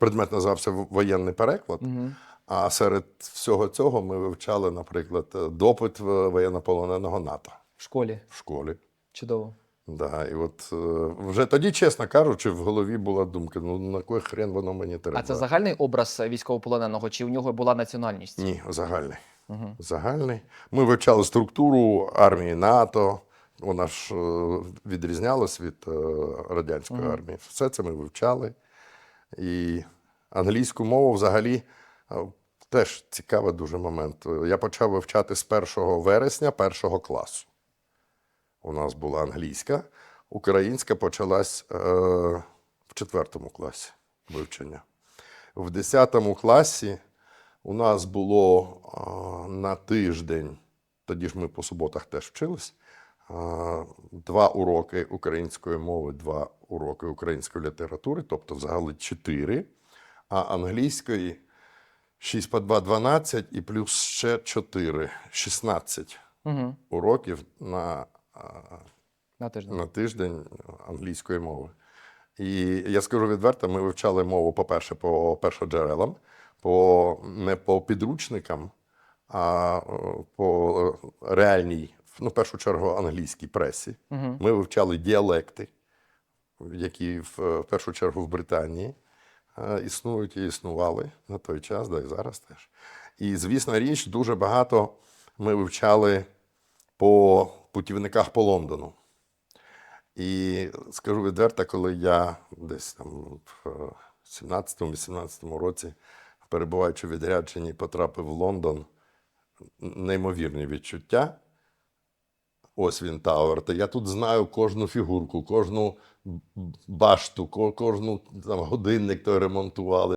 предмет називався воєнний переклад. Угу. А серед всього цього ми вивчали, наприклад, допит в- воєннополоненого НАТО В школі. в школі. Чудово. Да, і от е, вже тоді, чесно кажучи, в голові була думка: ну на кой хрен воно мені треба? А це загальний образ військовополоненого, чи у нього була національність? Ні, загальний. Угу. Загальний. Ми вивчали структуру армії НАТО. Вона ж е, відрізнялась від е, радянської Мгм. армії. Все це ми вивчали. І англійську мову взагалі е, теж цікавий дуже момент. Я почав вивчати з 1 вересня першого класу. У нас була англійська, українська почалась е, в четвертому класі вивчення. В 10 класі у нас було а, на тиждень, тоді ж ми по суботах теж вчились, два уроки української мови, два уроки української літератури, тобто взагалі чотири, а англійської 6 по 2 – 12 і плюс ще 4 – 16 Угу. уроків на, На тиждень. на тиждень англійської мови. І я скажу відверто, ми вивчали мову, по-перше, по першоджерелам, по, не по підручникам, а е, по реальній, ну, в першу чергу, англійській пресі. Угу. Ми вивчали діалекти, які в, в першу чергу в Британії е, існують і існували на той час, да і зараз теж. І, звісно, річ, дуже багато ми вивчали по путівниках по Лондону. І скажу відверто, коли я десь там в 17-18 році, перебуваючи в відрядженні, потрапив в Лондон, неймовірні відчуття. Ось він Тауер. Та я тут знаю кожну фігурку, кожну башту, кожну там, годинник той ремонтували.